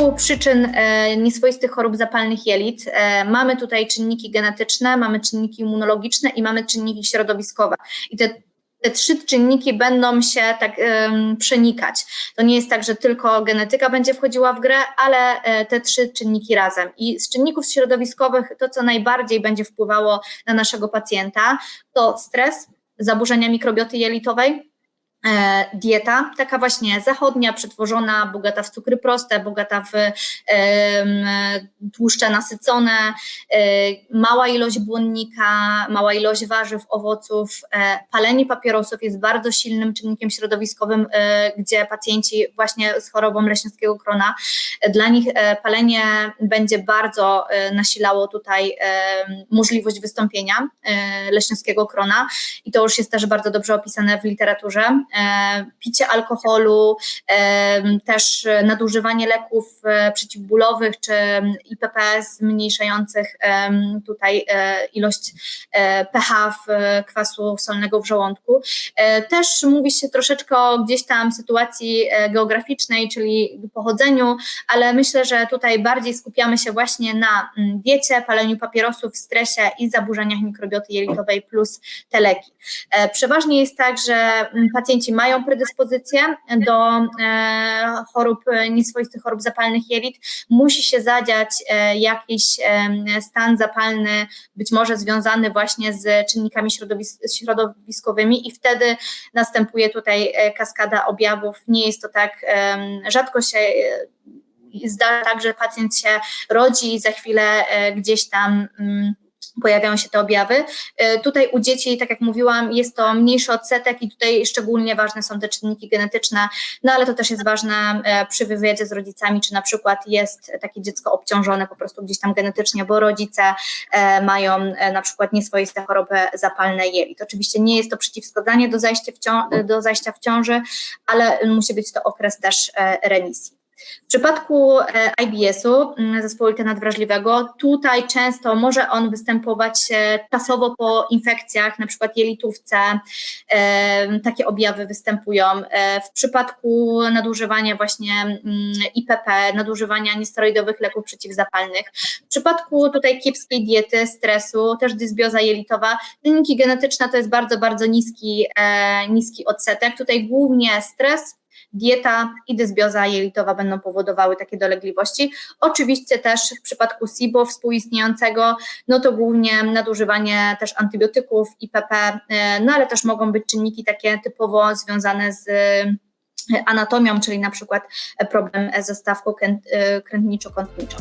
tytułu przyczyn e, nieswoistych chorób zapalnych jelit e, mamy tutaj czynniki genetyczne, mamy czynniki immunologiczne i mamy czynniki środowiskowe. I te te trzy czynniki będą się tak przenikać. To nie jest tak, że tylko genetyka będzie wchodziła w grę, ale e, te trzy czynniki razem. I z czynników środowiskowych to, co najbardziej będzie wpływało na naszego pacjenta, to stres, zaburzenia mikrobioty jelitowej, dieta, taka właśnie zachodnia, przetworzona, bogata w cukry proste, bogata w e, tłuszcze nasycone, e, mała ilość błonnika, mała ilość warzyw, owoców. E, palenie papierosów jest bardzo silnym czynnikiem środowiskowym, e, gdzie pacjenci właśnie z chorobą leśniowskiego krona, e, dla nich palenie będzie bardzo nasilało tutaj możliwość wystąpienia leśniowskiego krona i to już jest też bardzo dobrze opisane w literaturze E, picie alkoholu, e, też nadużywanie leków e, przeciwbólowych czy IPP zmniejszających tutaj ilość pH w kwasu solnego w żołądku. Też mówi się troszeczkę o gdzieś tam sytuacji geograficznej, czyli pochodzeniu, ale myślę, że tutaj bardziej skupiamy się właśnie na diecie, paleniu papierosów, stresie i zaburzeniach mikrobioty jelitowej plus te leki. Przeważnie jest tak, że pacjenci pacjenci mają predyspozycję do e, chorób, nieswoistych chorób zapalnych jelit, musi się zadziać e, jakiś e, stan zapalny, być może związany właśnie z czynnikami środowis środowiskowymi i wtedy następuje tutaj kaskada objawów. Nie jest to tak, rzadko się zdarza tak, że pacjent się rodzi i za chwilę gdzieś tam mm, pojawiają się te objawy. E, tutaj u dzieci, tak jak mówiłam, jest to mniejszy odsetek i tutaj szczególnie ważne są te czynniki genetyczne, no ale to też jest ważne e, przy wywiadzie z rodzicami, czy na przykład jest takie dziecko obciążone po prostu gdzieś tam genetycznie, bo rodzice e, mają na przykład nieswoiste choroby zapalne jelit. Oczywiście nie jest to przeciwwskazanie do do zajścia w ciąży, ale musi być to okres też remisji. W przypadku e, IBS-u, mm, zespołu nadwrażliwego, tutaj często może on występować e, czasowo po infekcjach, na przykład jelitówce, e, takie objawy występują. W przypadku nadużywania właśnie mm, IPP, nadużywania niesteroidowych leków przeciwzapalnych. W przypadku tutaj kiepskiej diety, stresu, też dysbioza jelitowa, czynniki genetyczne to jest bardzo, bardzo niski, niski odsetek. Tutaj głównie stres, dieta i dysbioza jelitowa będą powodowały takie dolegliwości. Oczywiście też w przypadku SIBO współistniejącego, no to głównie nadużywanie też antybiotyków, IPP, e, no ale też mogą być czynniki takie typowo związane z e, anatomią, czyli na przykład problem ze stawką e, krętniczo-kątniczą.